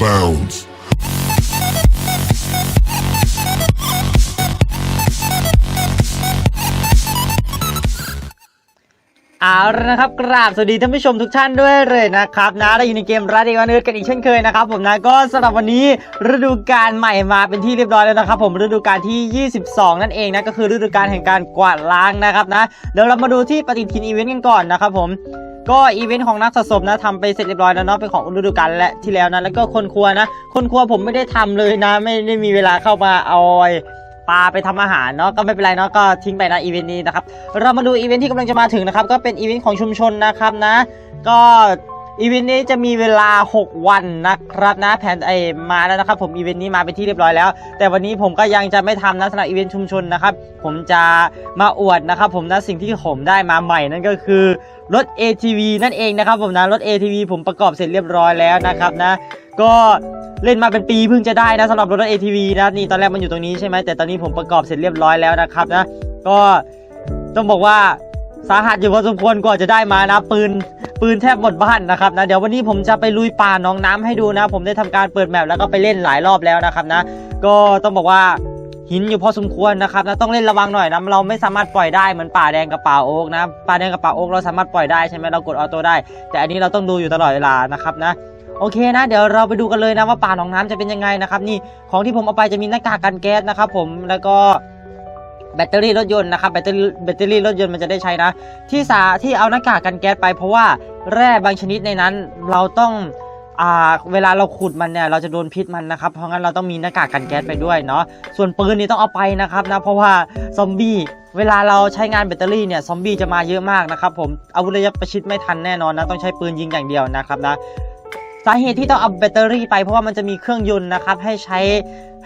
bounds. เอาละนะครับกราบสวัสดีท่านผู้ชมทุกท่านด้วยเลยนะครับนะเราอยู่ในเกมรัดเดวันเอิร์กันอีกเช่นเคยนะครับผมนะก็สำหรับวันนี้ฤดูกาลใหม่มาเป็นที่เรียบร้อยแล้วนะครับ ผมฤดูกาลที่ 22 นั่นเองนะก็คือฤดูกาลแห่งการกวาดล้างนะครับนะเดี๋ยวเรามาดูที่ปฏิทินอีเวนต์กันก่อนนะครับผมก็อีเวนต์ของนักสะสมนะทำไปเสร็จเรียบร้อยแล้วเนาะเป็นของฤดูกาลและที่แล้วนะแล้วก็คนครัวนะ คนครัวผมไม่ได้ทำเลยนะ ไม่ได้มีเวลาเข้ามาเอาไอ้ ปลาไปทำอาหารเนาะก็ไม่เป็นไรเนาะก็ทิ้งไปนะอีเวนต์นี้นะครับเรามาดูอีเวนต์ที่กำลังจะมาถึงนะครับก็เป็นอีเวนต์ของชุมชนนะครับนะ ก็ อีเวนต์นี้จะมีเวลา 6 วันนะครับนะแผนไอมาแล้วนะครับ ผมอีเวนต์นี้มาเป็นที่เรียบร้อยแล้ว แต่วันนี้ผมก็ยังจะไม่ทำนะสำหรับอีเวนต์ชุมชนนะครับ ผมจะมาอวดนะครับ ผมนะสิ่งที่ผมได้มาใหม่นั่นก็คือรถ ATV นั่นเองนะครับ ผมนะรถ ATV ผมประกอบเสร็จเรียบร้อยแล้วนะครับนะ ก็เล่นมาเป็นปีเพิ่งจะได้นะสำหรับรถ ATV นะนี่ตอนแรกมันอยู่ตรงนี้ใช่ไหมแต่ตอนนี้ผมประกอบเสร็จเรียบร้อยแล้วนะครับนะ ก็ต้องบอกว่าสาหัสอยู่พอสมควรกว่าจะได้มานะปืน ปืนแทบหมดบ้านนะครับนะเดี๋ยววันนี้ผมจะไปลุยป่าหนองน้ำให้ดูนะ ผมได้ทำการเปิดแมปแล้วก็ไปเล่นหลายรอบแล้วนะครับนะ ก็ต้องบอกว่าหินอยู่พอสมควรนะครับนะต้องเล่นระวังหน่อยนะเราไม่สามารถปล่อยได้เหมือนป่าแดงกับป่าโอ๊กนะป่าแดงกับป่าโอ๊กเราสามารถปล่อยได้ใช่ไหมเรากดออโต้ได้ แต่อันนี้เราต้องดูอยู่ตลอดเวลานะครับนะโอเคนะ เดี๋ยวเราไปดูกันเลยนะว่าป่าหนองน้ำจะเป็นยังไงนะครับนี่ของที่ผมเอาไปจะมีหน้ากากกันแก๊สนะครับผมแล้วก็แบตเตอรี่รถยนต์นะครับแบตเตอรี่แบตเตอรี่รถยนต์มันจะได้ใช้นะ ที่สาที่เอาหน้ากากกันแก๊สไปเพราะว่า แร่บางชนิดในนั้นเราต้องอ่าเวลาเราขุดมันเนี่ยเราจะโดนพิษมันนะครับ เพราะงั้นเราต้องมีหน้ากากกันแก๊สไปด้วยเนาะส่วนปืนนี่ต้องเอาไปนะครับนะเพราะว่าซอมบี้เวลาเราใช้งานแบตเตอรี่เนี่ยซอมบี้จะมาเยอะมากนะครับผมอาวุธระยะประชิดไม่ทันแน่นอนนะต้องใช้ปืนยิงอย่างเดียวนะครับนะสาเหตุที่ต้องเอาแบตเตอรี่ไปเพราะว่ามันจะมีเครื่องยนต์นะครับให้ใช้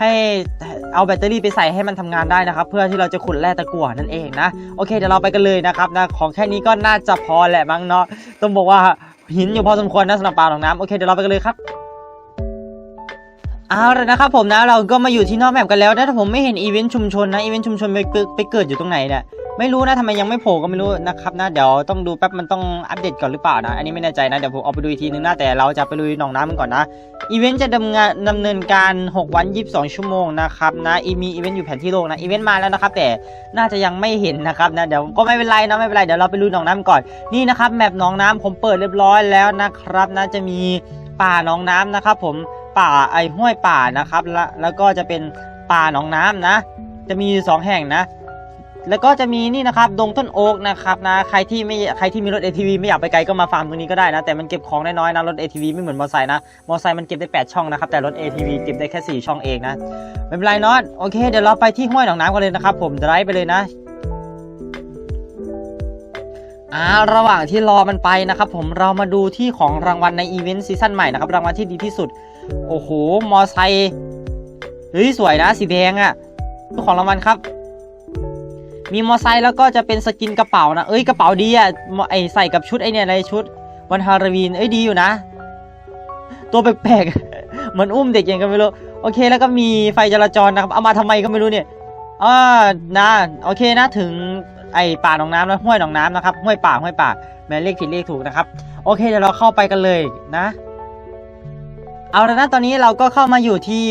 ให้เอาแบตเตอรี่ไปใส่ให้มันทำงานได้นะครับ เพื่อที่เราจะขุดแร่ตะกั่วนั่นเองนะโอเคเดี๋ยวเราไปกันเลยนะครับนะของแค่นี้ก็น่าจะพอแหละมั้งเนาะต้องบอกว่าหินอยู่พอสมควรนะสำหรับปลาหนองน้ำโอเคเดี๋ยวเราไปกันเลยครับเอาละนะครับผมนะเราก็มาอยู่ที่นอกแมปกันแล้วนะแต่ผมไม่เห็นอีเวนต์ชุมชนนะอีเวนต์ชุมชนไปไปเกิดอยู่ตรงไหนเนี่ย ไม่รู้นะทำไมยังไม่โผล่ก็ไม่รู้นะครับนะเดี๋ยวต้องดูแป๊บมันต้องอัปเดตก่อนหรือเปล่านะ อันนี้ไม่แน่ใจนะ เดี๋ยวผมเอาไปดูอีกทีนึงนะแต่เราจะไปลุยหนองน้ำมันก่อนนะอีเวนต์จะดำเนินดำเนินการ 6 วัน 22 ชั่วโมงนะครับนะอีมีอีเวนต์อยู่แผนที่โลกนะอีเวนต์มาแล้วนะครับแต่น่าจะยังไม่เห็นนะครับนะเดี๋ยวก็ไม่เป็นไรนะไม่เป็นไรเดี๋ยวเราไปลุยหนองน้ำก่อนนี่นะครับแมปหนองน้ำผมเปิดเรียบร้อยแล้วนะครับนะจะมีป่าหนองน้ำนะครับผมป่าไอห้วยป่านะครับแล้วแล้วก็จะเป็นป่าหนองน้ำนะ จะมีสองแห่งนะ แล้วก็จะมีนี่นะครับดงต้นโอ๊กนะครับนะใครที่ไม่ใครที่มีรถ ATV ไม่อยากไปไกลก็มาฟาร์มตรงนี้ก็ได้นะ แต่มันเก็บของได้น้อยนะ รถ ATV ไม่เหมือนมอเตอร์ไซค์นะ มอเตอร์ไซค์มันเก็บได้ 8 ช่องนะครับ แต่รถ ATV เก็บได้แค่ 4 ช่องเองนะไม่เป็นไรเนาะโอเค เดี๋ยวเราไปที่ห้วยหนองน้ำกันเลยนะครับผมไดรฟ์ไปเลยนะอ่าระหว่างที่รอมันไปนะครับผมเรามาดูที่ของรางวัลในอีเวนต์ซีซั่นใหม่นะครับรางวัลที่ดีที่สุด โอ้โหมอไซค์เฮ้ยสวยนะสีแดงอะ่ะของรางวัลครับ มีมอไซค์แล้วก็จะเป็นสกินกระเป๋านะเอ้ยกระเป๋าดีอะไอใส่กับชุดไอเนี่ยอะไรชุดวันฮาโลวีนเอ้ยดีอยู่นะ ตัวแปลกๆเหมือนอุ้มเด็กยังก็ไม่รู้โอเคแล้วก็มีไฟจราจรนะครับเอามาทำไมก็ไม่รู้เนี่ยอ่านะโอเคนะถึงไอป่าหนองน้ำแล้วห้วยหนองน้ำนะครับห้วยป่าห้วยป่าแม้เลขผิดเลขถูกนะครับ โอเคเดี๋ยวเราเข้าไปกันเลยนะ เอาละนะตอนนี้เราก็เข้ามาอยู่ที่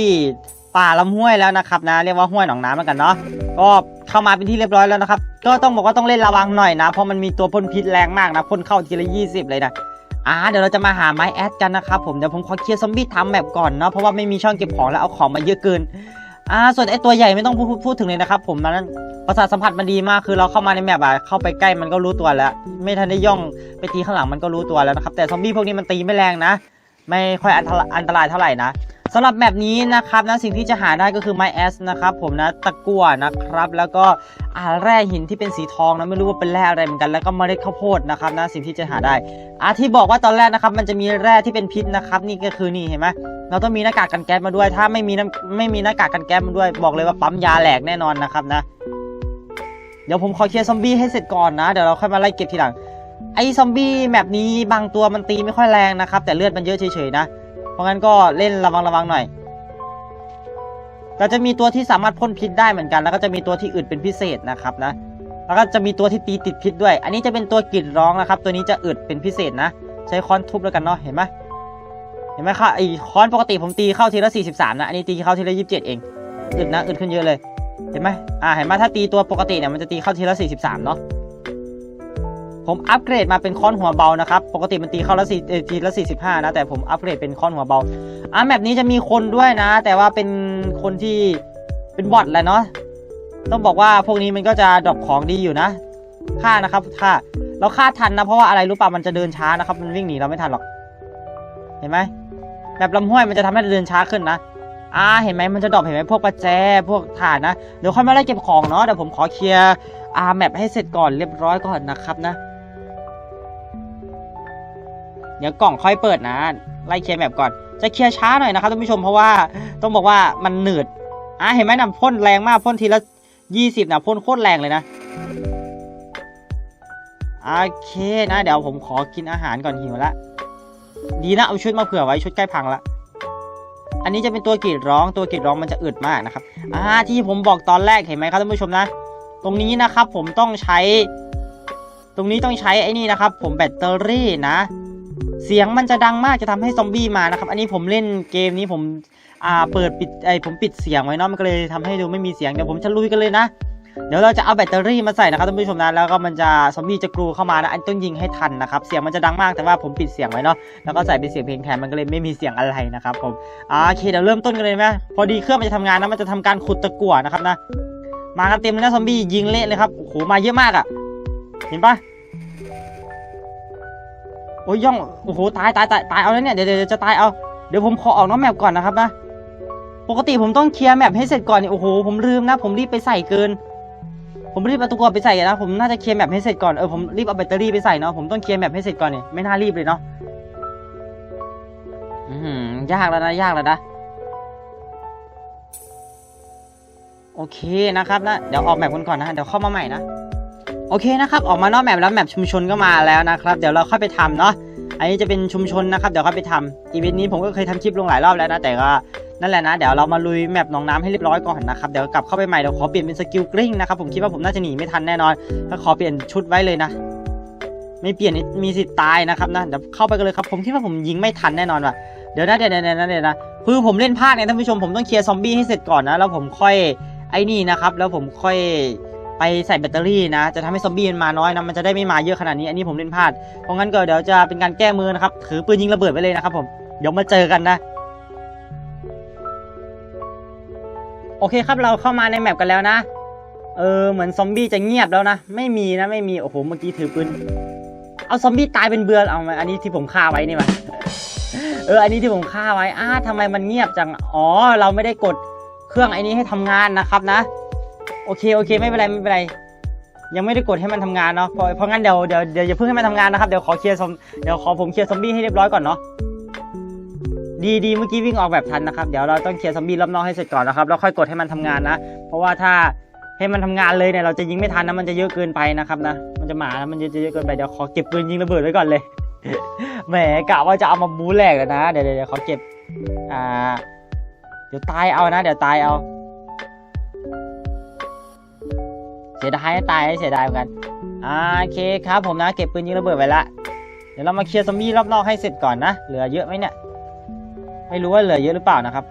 ป่าลำห้วยแล้วนะครับนะเรียกว่าห้วยหนองน้ำแล้วกันเนาะก็เข้ามาเป็นที่เรียบร้อยแล้วนะครับ ก็ต้องบอกว่าต้องเล่นระวังหน่อยนะ เพราะมันมีตัวพ่นพิษแรงมากนะพ่นเข้าทีละ20เลยนะอ่าเดี๋ยวเราจะมาหาไม้แอดกันนะครับผมเดี๋ยวผมขอเคลียร์ซอมบี้ทำแมปก่อนเนาะเพราะว่าไม่มีช่องเก็บของแล้วเอาของมาเยอะเกินอ่าส่วนไอตัวใหญ่ไม่ต้องพูดพูดถึงเลยนะครับผมมันประสาทสัมผัสมันดีมากคือเราเข้ามาในแมปอะเข้าไปใกล้มันก็รู้ตัวแล้ว ไม่ทันได้ย่องไปตีข้างหลังมันก็รู้ตัวแล้วนะครับแต่ซอมบี้พวกนี้มันตีไม่แรงนะ ไม่ค่อยอันตรายอันตรายเท่าไหร่นะสำหรับแบบนี้นะครับนะสิ่งที่จะหาได้ก็คือไม้แอสนะครับผมนะตะกั่วนะครับ แล้วก็อาแร่หินที่เป็นสีทองนะไม่รู้ว่าเป็นแร่อะไรเหมือนกัน แล้วก็เมล็ดข้าวโพดนะครับนะสิ่งที่จะหาได้อาที่บอกว่าตอนแรกนะครับมันจะมีแร่ที่เป็นพิษนะครับนี่ก็คือนี่เห็นไหมเราต้องมีหน้ากากกันแก๊สมาด้วย ถ้าไม่มีไม่มีหน้ากากกันแก๊สมาด้วย บอกเลยว่าปั๊มยาแหลกแน่นอนนะครับนะ เดี๋ยวผมขอเคลียร์ซอมบี้ให้เสร็จก่อนนะเดี๋ยวเราค่อยมาไล่เก็บทีหลัง ไอ้ซอมบี้แบบนี้บางตัวมันตีไม่ค่อยแรงนะครับ แต่เลือดมันเยอะเฉยๆนะ เพราะงั้นก็เล่นระวังระวังหน่อยก็จะมีตัวที่สามารถพ่นพิษได้เหมือนกัน แล้วก็จะมีตัวที่อึดเป็นพิเศษนะครับนะ แล้วก็จะมีตัวที่ตีติดพิษด้วย อันนี้จะเป็นตัวกรีดร้องนะครับ ตัวนี้จะอึดเป็นพิเศษนะ ใช้ค้อนทุบแล้วกันเนาะ เห็นไหมเห็นไหมครับไอ้ค้อนปกติผมตีเข้าทีละ 43 นะ อันนี้ตีเข้าทีละ 27 เอง อึดนะ อึดขึ้นเยอะเลย เห็นไหมอ่า เห็นไหมถ้าตีตัวปกติเนี่ยมันจะตีเข้าทีละ 43 เนาะ ผมอัปเกรดมาเป็นค้อนหัวเบานะครับ ปกติมันตีเข้าละสี่เอ่อทีละ45นะ แต่ผมอัปเกรดเป็นค้อนหัวเบาอ่าแมปนี้จะมีคนด้วยนะ แต่ว่าเป็นคนที่เป็นบอทแหละเนาะต้องบอกว่าพวกนี้มันก็จะดรอปของดีอยู่นะฆ่านะครับฆ่าเราฆ่าทันนะเพราะว่าอะไรรู้ป่ะมันจะเดินช้านะครับ มันวิ่งหนีเราไม่ทันหรอก เห็นไหมแบบลำห้วยมันจะทำให้เราเดินช้าขึ้นนะอ่าเห็นไหมมันจะดรอปเห็นไหมพวกประแจพวกถ่านนะเดี๋ยวค่อยมาไล่เก็บของเนาะเดี๋ยวผมขอเคลียร์อ่าแมปให้เสร็จก่อนเรียบร้อยก่อนนะครับนะ ดี๋ยวกล่องค่อยเปิดนะไล่เคลียร์แมปก่อน จะเคลียร์ช้าหน่อยนะครับท่านผู้ชมเพราะว่าต้องบอกว่ามันหนืดอ่าเห็นไหมนะพ่นแรงมากพ่นทีละยี่สิบนะพ่นโคตรแรงเลยนะโอเคนะ เดี๋ยวผมขอกินอาหารก่อนหิวละดีนะเอาชุดมาเผื่อไว้ชุดใกล้พังละอันนี้จะเป็นตัวกรีดร้องตัวกรีดร้องมันจะอึดมากนะครับอ่าที่ผมบอกตอนแรกเห็นไหมครับท่านผู้ชมนะ ตรงนี้นะครับผมต้องใช้ ตรงนี้ต้องใช้ไอ้นี่นะครับ ผมแบตเตอรี่นะ เสียงมันจะดังมากจะทำให้ซอมบี้มานะครับ อันนี้ผมเล่นเกมนี้ผมอ่าเปิดปิดไอผมปิดเสียงไว้เนาะมันก็เลยทำให้ดูไม่มีเสียงเดี๋ยวผมจะลุยกันเลยนะเดี๋ยวเราจะเอาแบตเตอรี่มาใส่นะครับท่านผู้ชมนะแล้วก็มันจะซอมบี้จะกรูเข้ามานะอันต้องยิงให้ทันนะครับเสียงมันจะดังมากแต่ว่าผมปิดเสียงไว้เนาะแล้วก็ใส่เป็นเสียงเพลงแทนมันก็เลยไม่มีเสียงอะไรนะครับผมอ่าโอเคเดี๋ยวเริ่มต้นกันเลยไหมพอดีเครื่องมันจะทำงานนะมันจะทำการขุดตะกั่วนะครับนะมากันเต็มเลยนะซอมบี้ยิงเละเลยครับโอ้โหมาเยอะมากอะ่ะ เห็นปะ โอ้ยย่องโอ้โหตายตายตายตายเอาแล้วเนี่ยเดี๋ยวเดี๋ยวจะตายเอาเดี๋ยวผมขอออกน้องแมปก่อนนะครับนะปกติผมต้องเคลียร์แมปให้เสร็จก่อนนี่โอ้โหผมลืมนะ ผมรีบไปใส่เกิน ผมรีบเอาตะกั่วไปใส่นะผมน่าจะเคลียร์แมปให้เสร็จก่อนเออผมรีบเอาแบตเตอรี่ไปใส่เนาะผมต้องเคลียร์แมปให้เสร็จก่อนนี่ไม่น่ารีบเลยเนาะอืมยากแล้วนะยากแล้วนะโอเคนะครับนะเดี๋ยวออกแมปกันก่อนนะเดี๋ยวเข้ามาใหม่นะ โอเคนะครับ ออกมานอกแมปแล้วแมปชุมชนก็มาแล้วนะครับ เดี๋ยวเราค่อยไปทำเนาะ อันนี้จะเป็นชุมชนนะครับ เดี๋ยวค่อยไปทำอีเวนต์นี้ผมก็เคยทำคลิปลงหลายรอบแล้วนะ แต่ก็นั่นแหละนะ เดี๋ยวเรามาลุยแมปหนองน้ำให้เรียบร้อยก่อนนะครับ เดี๋ยวกลับเข้าไปใหม่ เดี๋ยวขอเปลี่ยนเป็นสกิลกริ้งนะครับ ผมคิดว่าผมน่าจะหนีไม่ทันแน่นอนก็ขอเปลี่ยนชุดไว้เลยนะ ไม่เปลี่ยนมีสิทธิ์ตายนะครับนะ เดี๋ยวเข้าไปกันเลยครับ ผมคิดว่าผมยิงไม่ทันแน่นอนว่ะ เดี๋ยวนะเดี๋ยวเดี๋ยวเดี๋ยวนะเดี๋ยวนะ คือผมเล่นพลาดไงท่านผู้ชม ผมต้องเคลียร์ซอมบี้ให้เสร็จก่อนนะ แล้วผมค่อยไอ้นี่นะครับ แล้วผมค่อย ไปใส่แบตเตอรี่นะ จะทำให้ซอมบี้มันมาน้อยนะ มันจะได้ไม่มาเยอะขนาดนี้ อันนี้ผมเล่นพลาด เพราะงั้นก็เดี๋ยวจะเป็นการแก้มือนะครับ ถือปืนยิงระเบิดไว้เลยนะครับผม เดี๋ยวมาเจอกันนะ โอเคครับ เราเข้ามาในแมปกันแล้วนะ เออ เหมือนซอมบี้จะเงียบแล้วนะ ไม่มีนะ ไม่มี โอ้โห เมื่อกี้ถือปืน เอาซอมบี้ตายเป็นเบือเอามาอันนี้ที่ผมฆ่าไว้นี่มาเออ อันนี้ที่ผมฆ่าไว้อ้าทำไมมันเงียบจัง อ๋อ เราไม่ได้กดเครื่องไอ้นี้ให้ทำงานนะครับนะ โอเคโอเคไม่เป็นไรไม่เป็นไร ยังไม่ได้กดให้มันทำงานเนาะเพราะเพราะงั้นเดี๋ยวเดี๋ยวเดี๋ยวอย่าเพิ่งให้มันทำงานนะครับเดี๋ยวขอเคลียร์ซอมเดี๋ยวขอผมเคลียร์ซอมบี้ให้เรียบร้อยก่อนเนาะดีดีเมื่อกี้วิ่งออกแบบทันนะครับเดี๋ยวเราต้องเคลียร์ซอมบี้รอบนอกให้เสร็จก่อนนะครับแล้วค่อยกดให้มันทำงานนะ เพราะว่าถ้าให้มันทำงานเลยเนี่ยเราจะยิงไม่ทันนะมันจะเยอะเกินไปนะครับนะมันจะหมานะมันจะเยอะเกินไปเดี๋ยวขอเก็บปืนยิงระเบิดไว้ก่อนเลยแหมกะว่าจะเอามาบู๊แหลกเลยนะเดี๋ยวเดี๋ยวเดี๋ยวขอเก็บอ่าเดี๋ยวตายเอานะ เดี๋ยวตายเอา สียดายตายให้เสียดายเหมือนกันอ่าโอเคครับผมนะเก็บปืนยิงระเบิดไว้ละเดี๋ยวเรามาเคลียร์ซอมบี้รอบนอกให้เสร็จก่อนนะเหลือเยอะไหมเนี่ยไม่รู้ว่าเหลือเยอะหรือเปล่านะครับ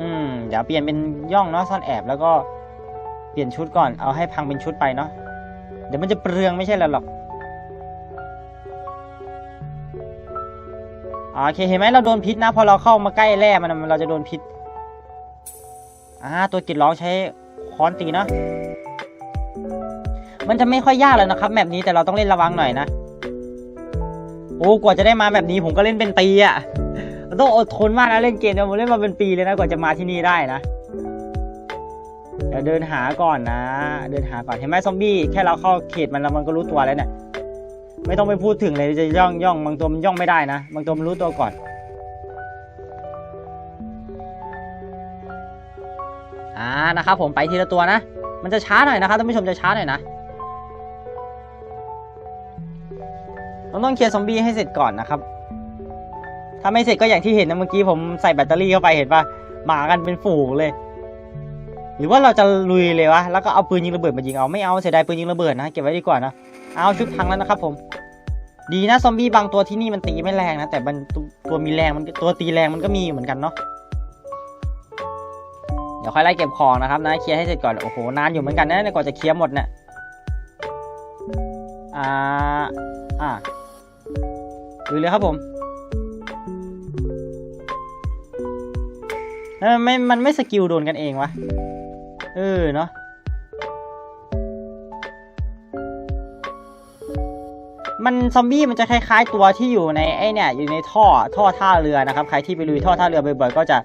อืมเดี๋ยวเปลี่ยนเป็นย่องเนาะซ่อนแอบแล้วก็เปลี่ยนชุดก่อนเอาให้พังเป็นชุดไปเนาะเดี๋ยวมันจะเปลืองไม่ใช่หรอกโอเคเห็นไหมเราโดนพิษนะ พอเราเข้ามาใกล้แร่มันเราจะโดนพิษ อ่าตัวกิดร้องใช้ค้อนตีนะมันจะไม่ค่อยยากแล้วนะครับแมปนี้แต่เราต้องเล่นระวังหน่อยนะโอ้กว่าจะได้มาแบบนี้ผมก็เล่นเป็นปีอะ่ะต้องอดทนมากนะเล่นเกมเนี่ยผมเล่นมาเป็นปีเลยนะกว่าจะมาที่นี่ได้นะเดี๋ยวเดินหาก่อนนะ เดินหาก่อนเห็นไหมซอมบี้แค่เราเข้าเขตมันแล้วมันก็รู้ตัวแล้วเนี่ยไม่ต้องไปพูดถึงเลยจะย่องย่องบางตัวมันย่องไม่ได้นะบางตัวมันรู้ตัวก่อน อ่านะครับผมไปทีละตัวนะ มันจะช้าหน่อยนะครับท่านผู้ชมจะช้าหน่อยนะเราต้องเคลียร์ซอมบี้ให้เสร็จก่อนนะครับ ถ้าไม่เสร็จก็อย่างที่เห็นนะเมื่อกี้ผมใส่แบตเตอรี่เข้าไปเห็นปะหมากันเป็นฝูงเลย หรือว่าเราจะลุยเลยวะ แล้วก็เอาปืนยิงระเบิดมายิงเอา ไม่เอาเสียดายปืนยิงระเบิดนะ เก็บไว้ดีกว่านะ เอาชุดพังแล้วนะครับผม ดีนะซอมบี้บางตัวที่นี่มันตีไม่แรงนะ แต่มันตัวตัวมีแรงมันตัวตีแรงมันก็มีอยู่เหมือนกันเนาะ เดี๋ยวค่อยไล่เก็บของนะครับนะเคลียร์ให้เสร็จก่อนโอ้โหนานอยู่เหมือนกันนะกว่าจะเคลียร์หมดเนี่ยอ่าอ่าดูเลยครับผมแล้วมันไม่มันไม่สกิลโดนกันเองวะเออเนาะมันซอมบี้มันจะคล้ายๆตัวที่อยู่ในไอเนี่ยอยู่ในท่อท่อท่าเรือนะครับใครที่ไปลุยท่อท่าเรือบ่อยๆก็จะ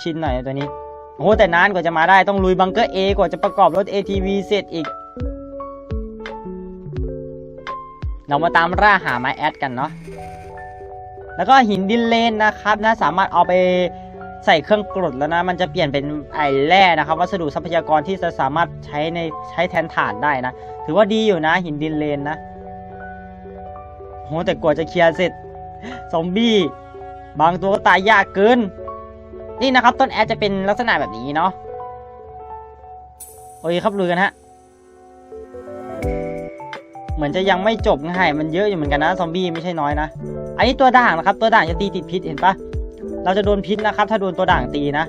ชินหน่อยตัวนี้ โอ้แต่นานกว่าจะมาได้ต้องลุยบังเกอร์เอกว่าจะประกอบรถ ATV เสร็จอีก เรามาตามล่าหาไม้แอดกันเนาะแล้วก็หินดินเลนนะครับนะสามารถเอาไปใส่เครื่องกรดแล้วนะ มันจะเปลี่ยนเป็นไอแร่นะครับ วัสดุทรัพยากรที่จะสามารถใช้ในใช้แทนถ่านได้นะ ถือว่าดีอยู่นะ หินดินเลนนะโหแต่กว่าจะเคลียร์เสร็จ ซอมบี้ บางตัวก็ตายยากเกิน นี่นะครับต้นแอดจะเป็นลักษณะแบบนี้เนาะโอเคครับลุยกันฮะเหมือนจะยังไม่จบง่ายมันเยอะอยู่เหมือนกันนะซอมบี้ไม่ใช่น้อยนะอันนี้ตัวด่างนะครับ ตัวด่างจะตีติดพิษเห็นปะเราจะโดนพิษนะครับ ถ้าโดนตัวด่างตีนะ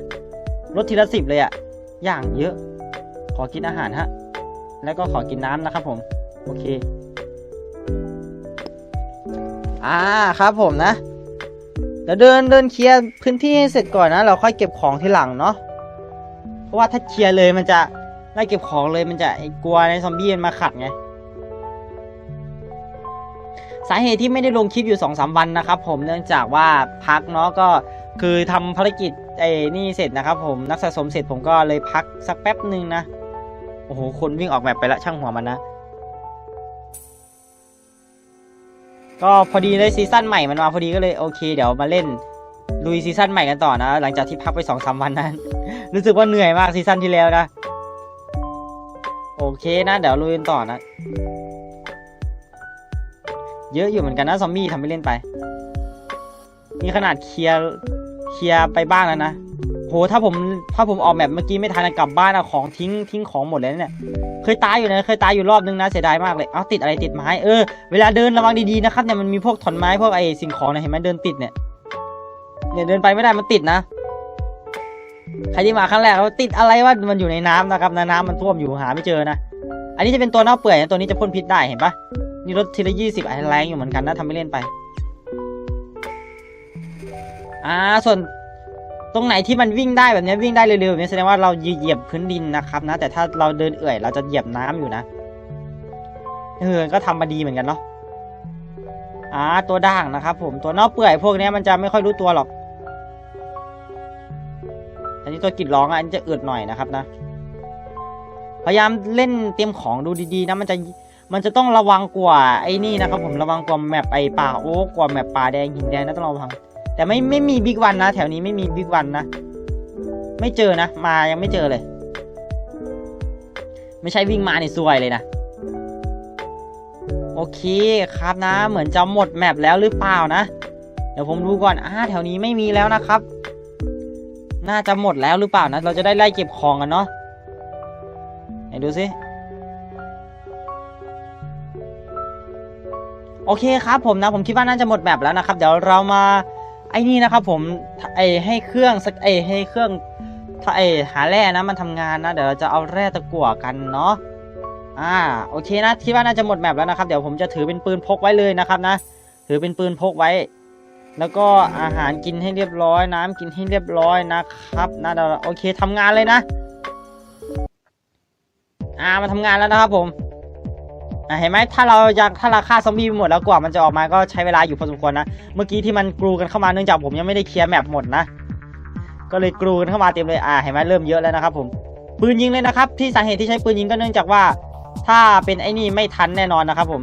ลดทีละสิบเลยอะอย่างเยอะ ขอกินอาหารฮะแล้วก็ขอกินน้ำนะครับผมโอเค อ่าครับผมนะ เดี๋ยวเดินเดินเคลียร์พื้นที่ให้เสร็จก่อนนะ เราค่อยเก็บของทีหลังเนาะเพราะว่าถ้าเคลียร์เลยมันจะไล่เก็บของเลยมันจะกลัวในซอมบี้มันมาขัดไงสาเหตุที่ไม่ได้ลงคลิปอยู่2อสวันนะครับ ผมเนื่องจากว่าพักเนาะก็คือทำภารกิจไอ้นี่เสร็จนะครับ ผมนักสะสมเสร็จผมก็เลยพักสักแป๊บหนึ่งนะโอ้โหคนวิ่งออกแบบไปล้วช่างหัวมันนะ ก็พอดีได้ซีซั่นใหม่มันมาพอดีก็เลยโอเค เดี๋ยวมาเล่นลุยซีซั่นใหม่กันต่อนะ หลังจากที่พักไปสองสามวันนั้น รู้สึกว่าเหนื่อยมากซีซั่นที่แล้วนะ โอเคนะ เดี๋ยวลุยกันต่อนะ เยอะอยู่เหมือนกันนะซอมบี้ทำไปเล่นไป นี่ขนาดเคลียร์เคลียร์ไปบ้างแล้วนะ หถ้าผมถ้าผมออกแบบเมื่อกี้ไม่ทันกลับบ้านเอาของทิ้งทิ้งของหมดเลยนะเนี่ยเคยตายอยู่นะเคยตายอยู่รอบนึงนะเสียดายมากเลยเอาติดอะไรติดไม้เออเวลาเดินระวังดีๆนะครับเนี่ยมันมีพวกถอนไม้พวกไอ้สิ่งของเนี่ยเห็นไหมเดินติดเนี่ยเนี่ยเดินไปไม่ได้มันติดนะใครที่มาครั้งแรกเขาติดอะไรว่ามันอยู่ในน้ำนะครับนะน้ำมันท่วมอยู่หาไม่เจอนะอันนี้จะเป็นตัวเน่าเปื่อยนะตัวนี้จะพ่นพิษได้เห็นปะนี่รถทีละยี่สิบแรงอยู่เหมือนกันนะทำไม่เล่นไปอ่าส่วน ตรงไหนที่มันวิ่งได้แบบนี้วิ่งได้เร็วๆแบบนี้แสดงว่าเราเหยียบพื้นดินนะครับนะ แต่ถ้าเราเดินเอื่อย เราจะเหยียบน้ำอยู่นะเออก็ทำมาดีเหมือนกันเนาะอ่าตัวด่างนะครับ ผมตัวน่าเปื่อยพวกนี้มันจะไม่ค่อยรู้ตัวหรอก อันนี้ตัวกรีดร้องอันจะอืดหน่อยนะครับนะ พยายามเล่นเตรียมของดูดีๆนะมันจะมันจะต้องระวังกว่าไอ้นี่นะครับ ผมระวังกว่าแมปไอป่าโอ๊กกว่าแมปป่าแดงหินแดงนะต้องระวัง แต่ไม่ไม่มีบิ๊กวันนะ แถวนี้ไม่มีบิ๊กวันนะ ไม่เจอนะ มายังไม่เจอเลย ไม่ใช่วิ่งมานี่ซวยเลยนะ โอเคครับนะ เหมือนจะหมดแมปแล้วหรือเปล่านะ เดี๋ยวผมดูก่อนอ่าแถวนี้ไม่มีแล้วนะครับ น่าจะหมดแล้วหรือเปล่านะ เราจะได้ไล่เก็บของกันเนาะไหนดูสิโอเคครับผมนะผมคิดว่าน่าจะหมดแบบแล้วนะครับ เดี๋ยวเรามา ไอ้นี่นะครับผมไอให้เครื่องสักไอให้เครื่องถ้าไอหาแร่นะมันทำงานนะเดี๋ยวเราจะเอาแร่ตะกั่วกันเนาะอ่าโอเคนะคิดว่าน่าจะหมดแบบแล้วนะครับเดี๋ยวผมจะถือเป็นปืนพกไว้เลยนะครับนะ ถือเป็นปืนพกไว้ แล้วก็อาหารกินให้เรียบร้อย น้ำกินให้เรียบร้อยนะครับนะเดี๋ยวโอเคทำงานเลยนะ อ่ามาทำงานแล้วนะครับผม อะเห็นไหมถ้าเราอยากถ้าราคาซอมบี้ไปหมดแล้วกว่ามันจะออกมาก็ใช้เวลาอยู่พอสมควรนะ เมื่อกี้ที่มันกรูกันเข้ามาเนื่องจากผมยังไม่ได้เคลียร์แมปหมดนะ ก็เลยกรูกันเข้ามาเต็มเลย อ่าเห็นไหมเริ่มเยอะแล้วนะครับผมปืนยิงเลยนะครับ ที่สาเหตุที่ใช้ปืนยิงก็เนื่องจากว่า ถ้าเป็นไอ้นี่ไม่ทันแน่นอนนะครับผม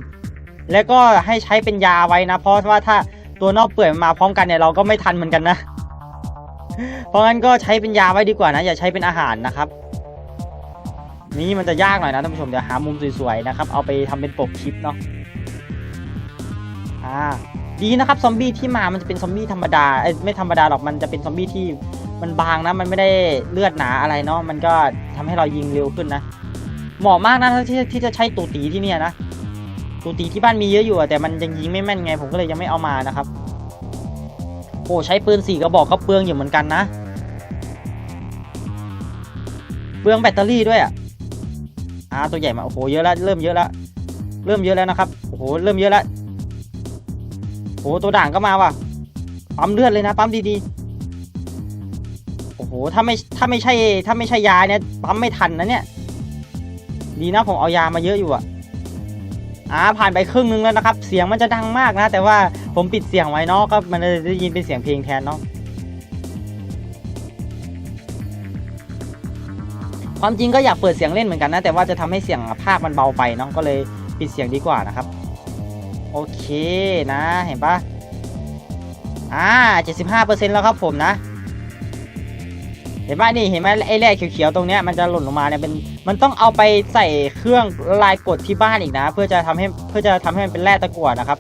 แล้วก็ให้ใช้เป็นยาไว้นะ เพราะว่าถ้าตัวนอกเปื่อยมาพร้อมกันเนี่ยเราก็ไม่ทันเหมือนกันนะ เพราะงั้นก็ใช้เป็นยาไว้ดีกว่านะ อย่าใช้เป็นอาหารนะครับ นี่มันจะยากหน่อยนะท่านผู้ชมเดี๋ยวหามุมสวยๆนะครับ เอาไปทำเป็นปกคลิปเนาะอ่าดีนะครับซอมบี้ที่มามันจะเป็นซอมบี้ธรรมดาเอ้ไม่ธรรมดาหรอกมันจะเป็นซอมบี้ที่มันบางนะ มันไม่ได้เลือดหนาอะไรเนาะมันก็ทำให้เรายิงเร็วขึ้นนะเหมาะมากนะที่ที่จะใช้ตูตีที่เนี่ยนะตูตีที่บ้านมีเยอะอยู่แต่มันยังยิงไม่แม่นไง ผมก็เลยยังไม่เอามานะครับโอ้ใช้ปืนสี่กระบอกก็เปลืองอยู่เหมือนกันนะเปลืองแบตเตอรี่ด้วยอะ อ่าตัวใหญ่มาโอ้โหเยอะแล้วเริ่มเยอะแล้วเริ่มเยอะแล้วนะครับโอ้โหเริ่มเยอะแล้วโอ้โหตัวด่างก็มาว่ะปั๊มเลือดเลยนะปั๊มดีๆโอ้โหถ้าไม่ถ้าไม่ใช่ถ้าไม่ใช่ยาเนี่ยปั๊มไม่ทันนะเนี่ยดีนะผมเอายามาเยอะอยู่อะอ่าผ่านไปครึ่งนึงแล้วนะครับ เสียงมันจะดังมากนะ แต่ว่าผมปิดเสียงไว้เนาะก็มันจะได้ยินเป็นเสียงเพลงแทนเนาะ ความจริงก็อยากเปิดเสียงเล่นเหมือนกันนะ แต่ว่าจะทำให้เสียงภาคมันเบาไปเนาะก็เลยปิดเสียงดีกว่านะครับ โอเคนะเห็นปะอ่า75%แล้วครับผมนะเห็นไหมนี่เห็นไหมไอ้แร่เขียวๆตรงเนี้ยมันจะหล่นลงมาเนี่ยเป็นมันต้องเอาไปใส่เครื่องลายกดที่บ้านอีกนะ เพื่อจะทำให้เพื่อจะทำให้มันเป็นแร่ตะกั่วนะครับ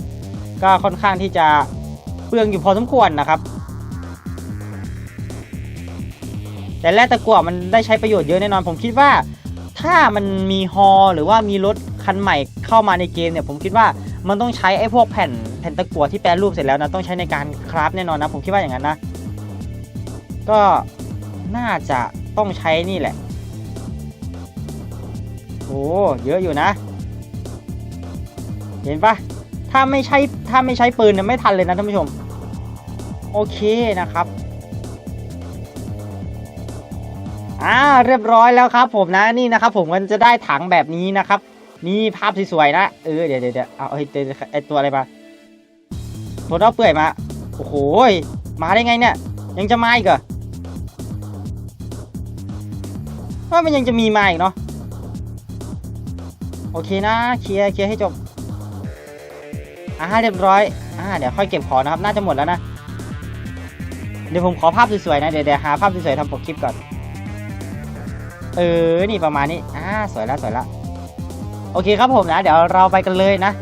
ก็ค่อนข้างที่จะเปลืองอยู่พอสมควรนะครับ แต่แร่ตะกั่วมันได้ใช้ประโยชน์เยอะแน่นอน ผมคิดว่าถ้ามันมีฮอหรือว่ามีรถคันใหม่เข้ามาในเกมเนี่ยผมคิดว่ามันต้องใช้ไอ้พวกแผ่นแผ่นตะกั่วที่แปรรูปเสร็จแล้วนะต้องใช้ในการคราฟแน่นอนนะ ผมคิดว่าอย่างนั้นนะ ก็น่าจะต้องใช้นี่แหละโอ้เยอะอยู่นะ เห็นปะถ้าไม่ใช้ถ้าไม่ใช้ปืนเนี่ยไม่ทันเลยนะท่านผู้ชม โอเคนะครับ อ่าเรียบร้อยแล้วครับ ผมนะนี่นะครับผมมันจะได้ถังแบบนี้นะครับ นี่ภาพสวยๆนะเออเดี๋ยวเดี๋ยวเอาไอ้ตัวไอ้ตัวอะไรมาตัวเน่าเปื่อยมาโอ้โหมาได้ไงเนี่ย ยังจะมาอีกเหรอว่ามันยังจะมีมาอีกเนาะโอเคนะเคลียร์เคลียร์ให้จบอ่าเรียบร้อยอ่าเดี๋ยวค่อยเก็บของนะครับ น่าจะหมดแล้วนะ เดี๋ยวผมขอภาพสวยๆนะ เดี๋ยวเดี๋ยวหาภาพสวยๆทำปกคลิปก่อน เออ นี่ประมาณนี้ อ่า สวยแล้วสวยแล้ว โอเคครับผมนะ เดี๋ยวเราไปกันเลยนะ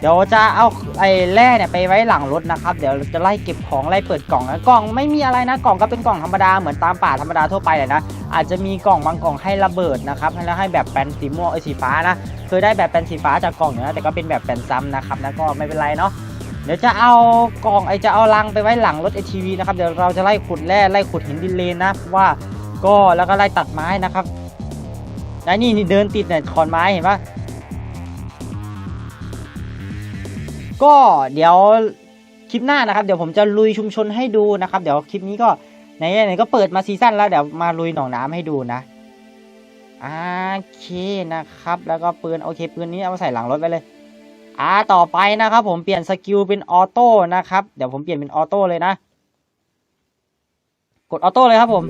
เดี๋ยวจะเอาไอ้แร่เนี่ยไปไว้หลังรถนะครับ เดี๋ยวจะไล่เก็บของไล่เปิดกล่องนะ กล่องไม่มีอะไรนะ กล่องก็เป็นกล่องธรรมดาเหมือนตามป่าธรรมดาทั่วไปเลยนะ อาจจะมีกล่องบางกล่องให้ระเบิดนะครับ แล้วให้แบบแปนสีม่วงไอ้สีฟ้านะ เคยได้แบบแปนสีฟ้าจากกล่องอยู่นะ แต่ก็เป็นแบบแปนซ้ำนะครับนะก็ไม่เป็นไรเนาะเดี๋ยวจะเอากล่องไอจะเอาลังไปไว้หลังรถ ATV นะครับเดี๋ยวเราจะไล่ขุดแร่ไล่ขุดหินดินเลนนะว่า ก็แล้วก็ไล่ตัดไม้นะครับแล้วนี่เดินติดเนี่ยขอนไม้เห็นปะก็เดี๋ยวคลิปหน้านะครับ เดี๋ยวผมจะลุยชุมชนให้ดูนะครับ เดี๋ยวคลิปนี้ก็ไหนไหนก็เปิดมาซีซั่นแล้วเดี๋ยวมาลุยหนองน้ำให้ดูนะโอเคนะครับ แล้วก็ปืนโอเคปืนนี้เอามาใส่หลังรถไปเลยอ่าต่อไปนะครับ ผมเปลี่ยนสกิลเป็นออโต้นะครับ เดี๋ยวผมเปลี่ยนเป็นออโต้เลยนะ กดออโต้เลยครับผม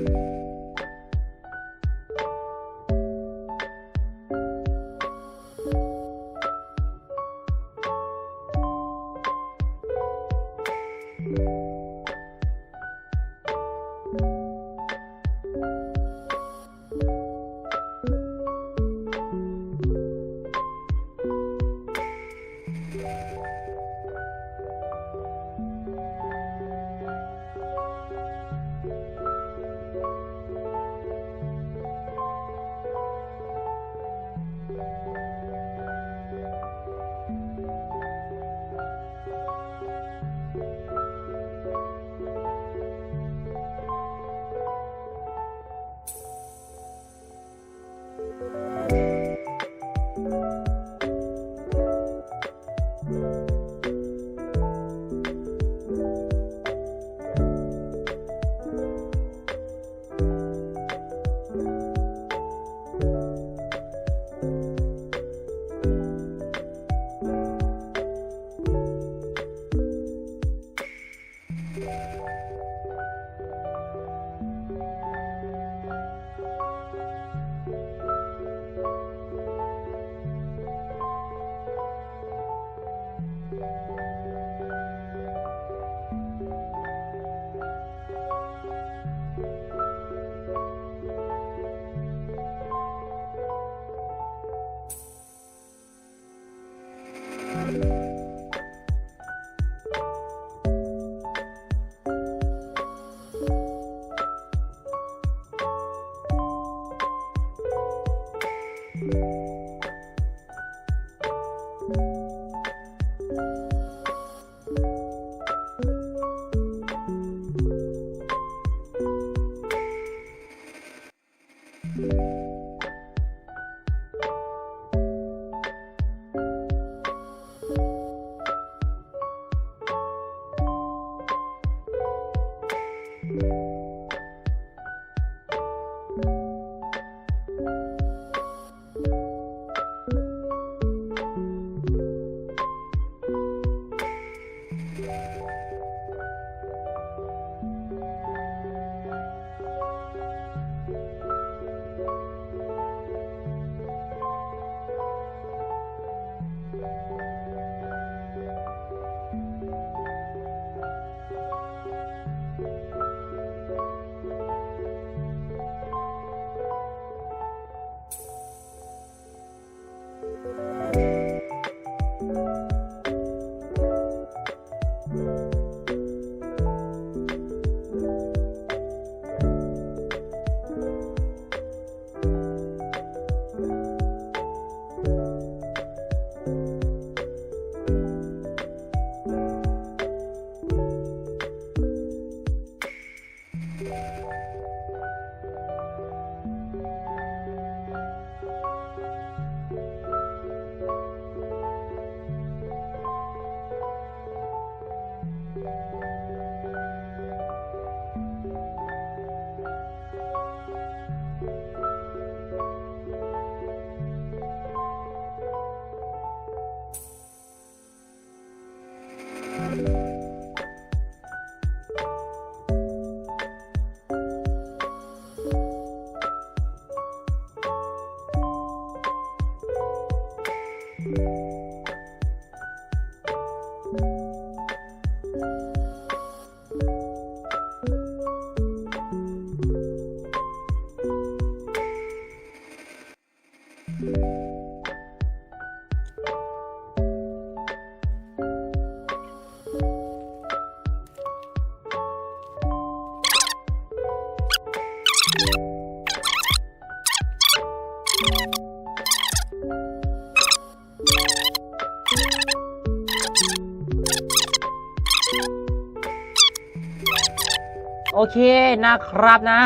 โอเคนะครับนะ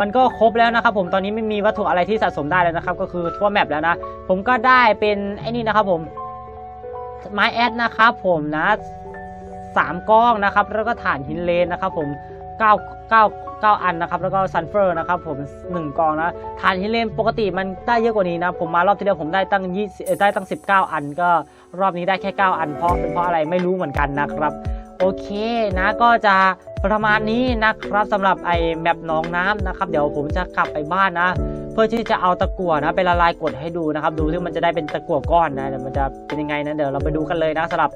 มันก็ครบแล้วนะครับผมตอนนี้ไม่มีวัตถุอะไรที่สะสมได้แล้วนะครับ ก็คือทั่วแมปแล้วนะ ผมก็ได้เป็นไอ้นี่นะครับผมไม้แอดนะครับผมนะสามก้องนะครับ แล้วก็ฐานหินเลนนะครับ ผมเก้าเก้าเก้าอันนะครับ แล้วก็ซันเฟอร์นะครับ ผมหนึ่งกองนะฐานหินเลนปกติมันได้เยอะกว่านี้นะ ผมมารอบที่แล้วผมได้ตั้งยี่ได้ตั้ง19อัน ก็รอบนี้ได้แค่9อันเพราะเป็นเพราะอะไรไม่รู้เหมือนกันนะครับ โอเคนะก็จะประมาณนี้นะครับสำหรับไอ้แมปหน้องน้ำนะครับ เดี๋ยวผมจะกลับไปบ้านนะ เพื่อที่จะเอาตะกั่วนะไปละลายกรดให้ดูนะครับ ดูที่มันจะได้เป็นตะกั่วก้อนนะเดี๋ยวมันจะเป็นยังไงนะเดี๋ยวเราไปดูกันเลยนะสำหรับ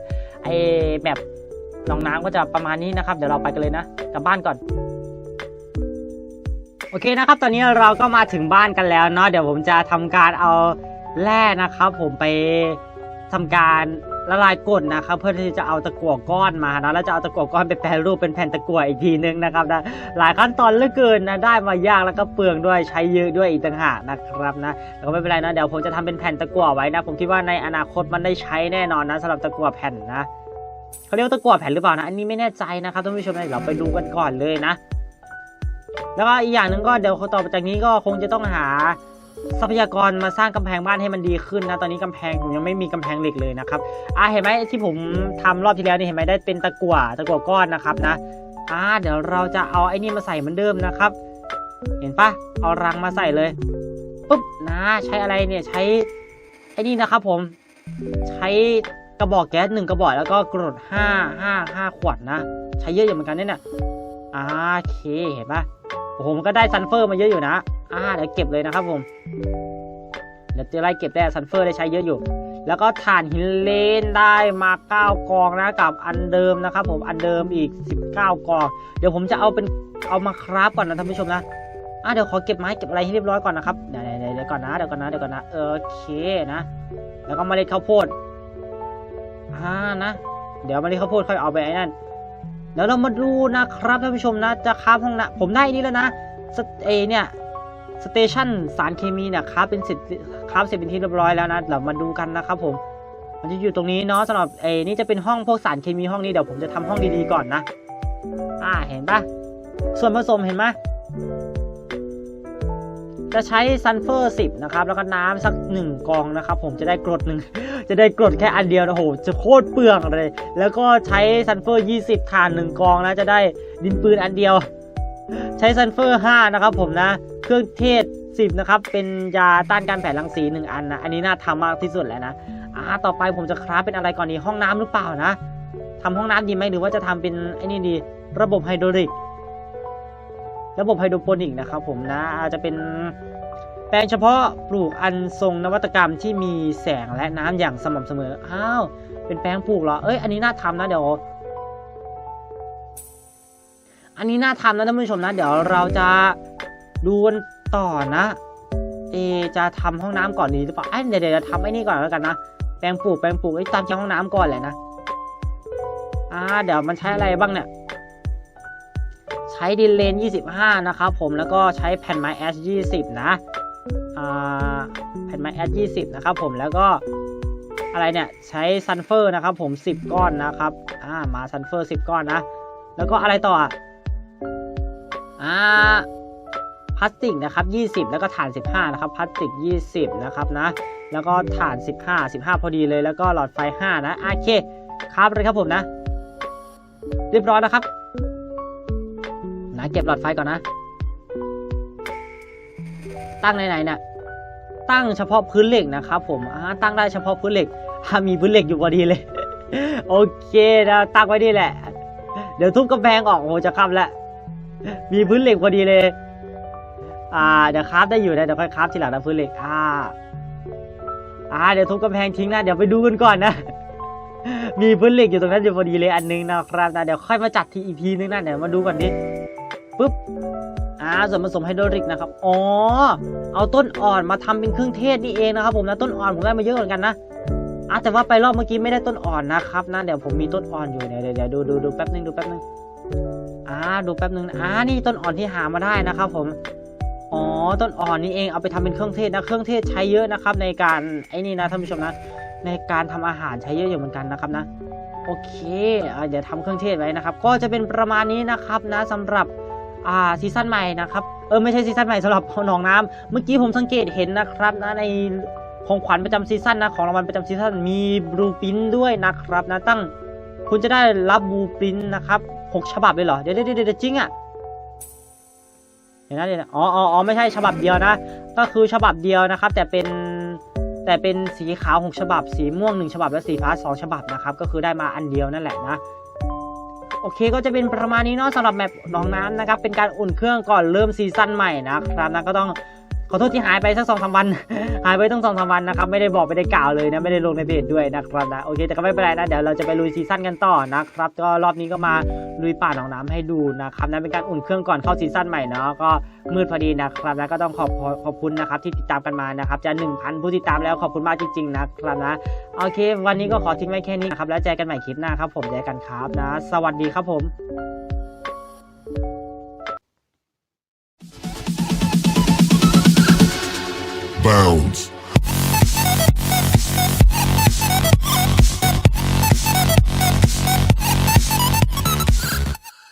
ไอ้แมปหน้องน้ำก็จะประมาณนี้นะครับ เดี๋ยวเราไปกันเลยนะกลับบ้านก่อนโอเคนะครับ ตอนนี้เราก็มาถึงบ้านกันแล้วเนาะเดี๋ยวผมจะทำการเอาแร่นะครับ ผมไป ทำการละลายกรดนะครับเพื่อที่จะเอาตะกั่วก้อนมานะแล้วจะเอาตะกั่วก้อนไปแปรรูปเป็นแผ่นตะกั่วอีกทีนึงนะครับนะหลายขั้นตอนเหลือเกินนะได้มายากแล้วก็เปลืองด้วยใช้เยอะด้วยอีกต่างหากนะครับนะแต่ก็ไม่เป็นไรนะเดี๋ยวผมจะทำเป็นแผ่นตะกั่วไว้นะ ผมคิดว่าในอนาคตมันได้ใช้แน่นอนนะสำหรับตะกั่วแผ่นนะเขาเรียกว่าตะกั่วแผ่นหรือเปล่านะอันนี้ไม่แน่ใจนะครับท่านผู้ชมนะเดี๋ยเราไปดูกันก่อนเลยนะ แล้วก็อีกอย่างหนึ่งก็เดี๋ยวต่อจากนี้ก็คงจะต้องหา ทรัพยากรมาสร้างกำแพงบ้านให้มันดีขึ้นนะ ตอนนี้กำแพงผมยังไม่มีกำแพงเหล็กเลยนะครับอ่าเห็นไหมที่ผมทำรอบที่แล้วนี่เห็นไหมได้เป็นตะกั่วตะกั่วก้อนนะครับนะอ่าเดี๋ยวเราจะเอาไอ้นี่มาใส่เหมือนเดิมนะครับ เห็นปะเอารังมาใส่เลยปุ๊บนะใช้อะไรเนี่ยใช้ไอ้นี่นะครับ ผมใช้กระบอกแก๊สหนึ่งกระบอกแล้วก็กรดห้าห้าห้าขวดนะ ใช้เยอะอยู่เหมือนกันเนี่ยอ่าโอเคเห็นปะโอ้โหมันก็ได้ซันเฟอร์มาเยอะอยู่นะ อ่าเดี๋ยวเก็บเลยนะครับผม เดี๋ยวจะไล่เก็บได้ซันเฟอร์ได้ใช้เยอะอยู่ แล้วก็ถ่านหินเลนได้มา9กองนะกับอันเดิมนะครับ ผมอันเดิมอีก 19 กอง เดี๋ยวผมจะเอาเป็นเอามาคราฟก่อนนะท่านผู้ชมนะอ่าเดี๋ยวขอเก็บไม้เก็บอะไรให้เรียบร้อยก่อนนะครับเดี๋ยวเดี๋ยวก่อนนะเดี๋ยวก่อนนะเดี๋ยวก่อนนะโอเคนะ แล้วก็เมล็ดข้าวโพดอ่านะ เดี๋ยวเมล็ดข้าวโพดค่อยเอาไปไอ้นั่นเดี๋ยวเรามาดูนะครับท่านผู้ชมนะจะคราฟห้องนะผมได้นี่แล้วนะสเอเนี่ย สเตชันสารเคมีเนี่ยคราฟเป็นเสร็จคราฟเสร็จเป็นที่เรียบร้อยแล้วนะเดี๋ยวมาดูกันนะครับผมมันจะอยู่ตรงนี้เนาะสำหรับเอนี่จะเป็นห้องพวกสารเคมีห้องนี้เดี๋ยวผมจะทำห้องดีๆก่อนนะอ่าเห็นปะส่วนผสมเห็นไหมจะใช้ซันเฟอร์10นะครับแล้วก็น้ำสักหนึ่งกองนะครับ ผมจะได้กรดหนึ่งจะได้กรดแค่อันเดียวนะโหจะโคตรเปลืองเลย แล้วก็ใช้ซันเฟอร์ 20ถ่านหนึ่งกองนะจะได้ดินปืนอันเดียว ใช้ซันเฟอร์5นะครับผมนะ เครื่องเทศ 10 นะครับ เป็นยาต้านการแผดรังสี 1 อันนะ อันนี้น่าทำมากที่สุดแล้วนะ อ่า ต่อไปผมจะคราฟเป็นอะไรก่อนดี ห้องน้ำหรือเปล่านะทำห้องน้ำดีไหมหรือว่าจะทำเป็นไอ้นี่ดี ระบบไฮดริก ระบบไฮโดรโปนิกนะครับผมนะ อาจจะเป็นแปลงเฉพาะปลูกอันทรงนวัตกรรมที่มีแสงและน้ำอย่างสม่ำเสมอ อ้าว เป็นแปลงปลูกเหรอ เอ้ย อันนี้น่าทำนะเดี๋ยวอันนี้น่าทำนะท่านผู้ชมนะ เดี๋ยวเราจะ ดูกันต่อนะ เอจะทำห้องน้ำก่อนดีหรือเปล่าเดี๋ยวเดี๋ยวทำไอ้นี่ก่อนแล้วกันนะ แปลงปลูกแปลงปลูกไอ้ตามใจห้องน้ำก่อนแหละนะ อ่า เดี๋ยวมันใช้อะไรบ้างเนี่ย ใช้ดินเลน 25 นะครับผม แล้วก็ใช้แผ่นไม้แอช20 นะ อ่า แผ่นไม้แอช20 นะครับผม แล้วก็อะไรเนี่ยใช้ซันเฟอร์นะครับผม 10 ก้อนนะครับ อ่า มาซันเฟอร์ 10 ก้อนนะ แล้วก็อะไรต่ออะอ่า พลาสติกนะครับ 20 แล้วก็ถ่าน 15 นะครับพลาสติก 20 นะครับนะ แล้วก็ถ่าน 15 15 พอดีเลยแล้วก็หลอดไฟ 5 นะโอเคครับเลยครับผมนะ เรียบร้อยนะครับนะเก็บหลอดไฟก่อนนะ ตั้งไหนๆเนี่ยตั้งเฉพาะพื้นเหล็กนะครับผมตั้งได้เฉพาะพื้นเหล็กมีพื้นเหล็กอยู่พอดีเลย โอเคนะตั้งไว้นี่แหละ เดี๋ยวทุบกำแพงออกโอ้โหจะค่ำแล้วมีพื้นเหล็กพอดีเลย อ่าเดี๋ยวคราฟได้อยู่นะเดี๋ยวค่อยคราฟทีหลังนะพื้นเหล็กอ่าอ่าเดี๋ยวทุบกำแพงทิ้งนะเดี๋ยวไปดูกันก่อนนะมีพื้นเหล็กอยู่ตรงนั้นอยู่พอดีเลยอันนึงนะครับนะเดี๋ยวค่อยมาจัดทีอีกทีนึงนะเดี๋ยวมาดูก่อนดิปุ๊บอ่าส่วนผสมไฮโดรลิกนะครับอ๋อเอาต้นอ่อนมาทำเป็นเครื่องเทศนี่เองนะครับ ผมนะต้นอ่อนผมได้มาเยอะเหมือนกันนะอะแต่ว่าไปรอบเมื่อกี้ไม่ได้ต้นอ่อนนะครับนะเดี๋ยวผมมีต้นอ่อนอยู่เดี๋ยวเดี๋ยวเดี๋ยวดูดูดูแป๊บนึงดูแป๊บนึงอ่าดูแป๊บนึงอ่านี่ต้นอ่อนที่หามาได้นะครับ ผม อ๋อต้นอ่อนนี่เองเอาไปทำเป็นเครื่องเทศนะเครื่องเทศใช้เยอะนะครับ ในการไอ้นี่นะท่านผู้ชมนะ ในการทำอาหารใช้เยอะอยู่เหมือนกันนะครับนะโอเคเดี๋ยวทำเครื่องเทศไว้นะครับ ก็จะเป็นประมาณนี้นะครับนะสำหรับอ่าซีซั่นใหม่นะครับเออไม่ใช่ซีซั่นใหม่สำหรับหนองน้ำเมื่อกี้ผมสังเกตเห็นนะครับนะในของขวัญประจำซีซั่นนะของรางวัลประจำซีซั่นมีบลูปินด้วยนะครับนะตั้งคุณจะได้รับบลูปินนะครับหกฉบับเลยเหรอ เดี๋ยวเดี๋ยวเดี๋ยวจริงอะ เดี๋ยวนะเดี๋ยวอ๋ออ๋ออ๋อไม่ใช่ฉบับเดียวนะ ก็คือฉบับเดียวนะครับ แต่เป็นแต่เป็นสีขาวหกฉบับ สีม่วงหนึ่งฉบับและสีฟ้าสองฉบับนะครับ ก็คือได้มาอันเดียวนั่นแหละนะโอเคก็จะเป็นประมาณนี้เนาะสำหรับแมปหนองน้ำนะครับ เป็นการอุ่นเครื่องก่อนเริ่มซีซั่นใหม่นะครับนะก็ต้อง ขอโทษที่หายไปสักสองสามวัน หายไปตั้งสองสามวันนะครับ ไม่ได้บอกไม่ได้กล่าวเลยนะ ไม่ได้ลงในเพจด้วยนะครับนะ โอเค แต่ก็ไม่เป็นไรนะ เดี๋ยวเราจะไปลุยซีซั่นกันต่อนะครับ ก็รอบนี้ก็มาลุยป่าหนองน้ำให้ดูนะครับนะเป็นการอุ่นเครื่องก่อนเข้าซีซั่นใหม่เนาะ ก็มืดพอดีนะครับนะ ก็ต้องขอบขอขอบคุณนะครับที่ติดตามกันมานะครับ จะ 1,000 ผู้ติดตามแล้วขอบคุณมากจริงๆนะครับนะ โอเค วันนี้ก็ขอทิ้งไว้แค่นี้นะครับ แล้วเจอกันใหม่คลิปหน้าครับ ผมเจอกันครับนะ สวัสดีครับผม Bounds.